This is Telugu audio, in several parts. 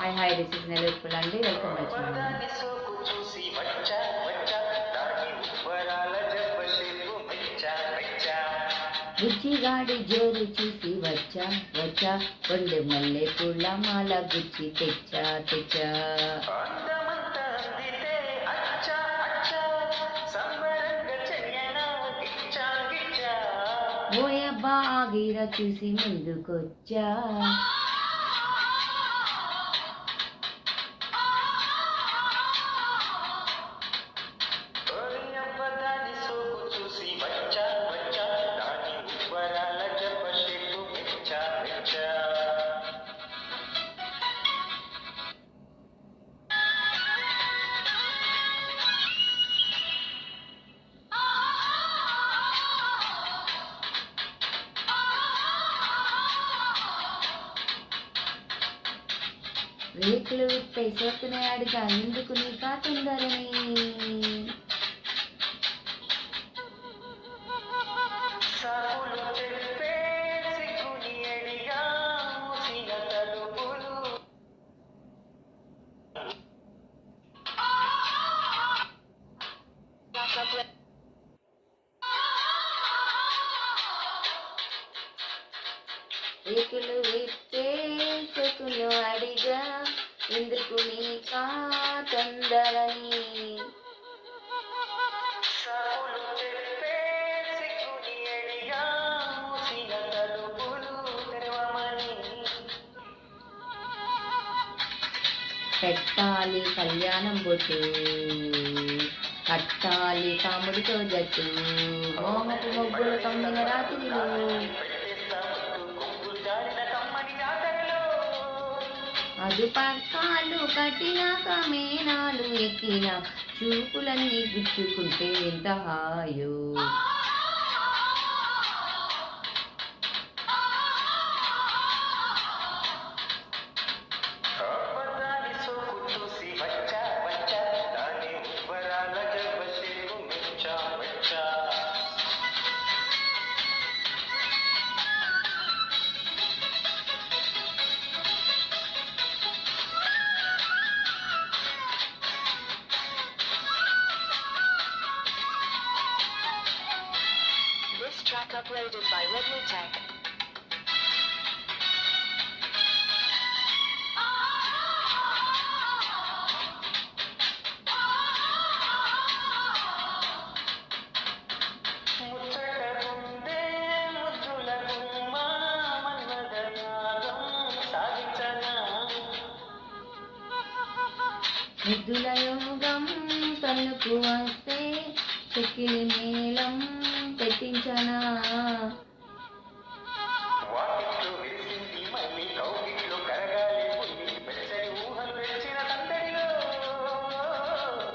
Hi hi this is Nellore అండి వెల్కమ్ బ్యాక్ పదాన్ని జోరు చూసి వచ్చా వచ్చా కొండు మల్లె పూల మాల గుచ్చి తెచ్చా తెచ్చా. ఓయబ్బా ఆగిర చూసి ముందుకొచ్చా. రేకులు విప్పై సోకునే ఎందుకు నీ కాతుందరని రేకులు విప్పే సోకును అడిగా. ఎందుకు నీ కాతుందరని సాకులు చెప్పే సిగ్గుని ఎడిగా మూసిన తలుపులు తెరవమని. పెట్టాలి కళ్యాణం బొట్టు కట్టాలి కాముడితో జట్టు మోహపు మొగ్గులు కమ్మిన రాత్రిలో. అది పక్కాలు కట్టినాక మేనాలు ఎక్కిన చూపులన్నీ గుచ్చుకుంటే ఎంత హాయో. Track uploaded by Redmi Tech. ముచ్చటకుందే ముద్దుల యోగం తలుపు వస్తే చెక్కిలి మేళం పెట్టించనా?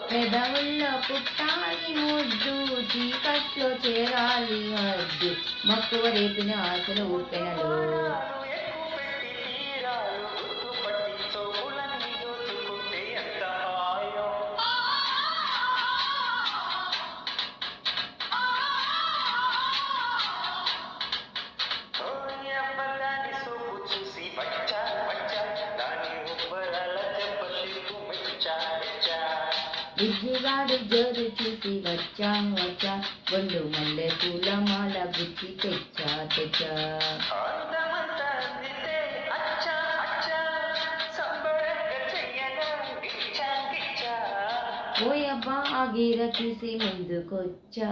పెదవుల్లో పుట్టాలి ముద్దు చీకట్లో చేరాలి హద్దు మక్కువ రేపిన ఆశల ఊపెనలు విజ్జిగాడు జోరు చూసి వచ్చా వచ్చా బొండు మల్లె పూల మాల గుచ్చి తెచ్చా తెచ్చా అందమంతా అందితే అచ్చా అచ్చా సంబరంగా చెయ్యగా గిచ్చా గిచ్చా ఓయబ్బా ఆగిర చూసి ముందుకొచ్చా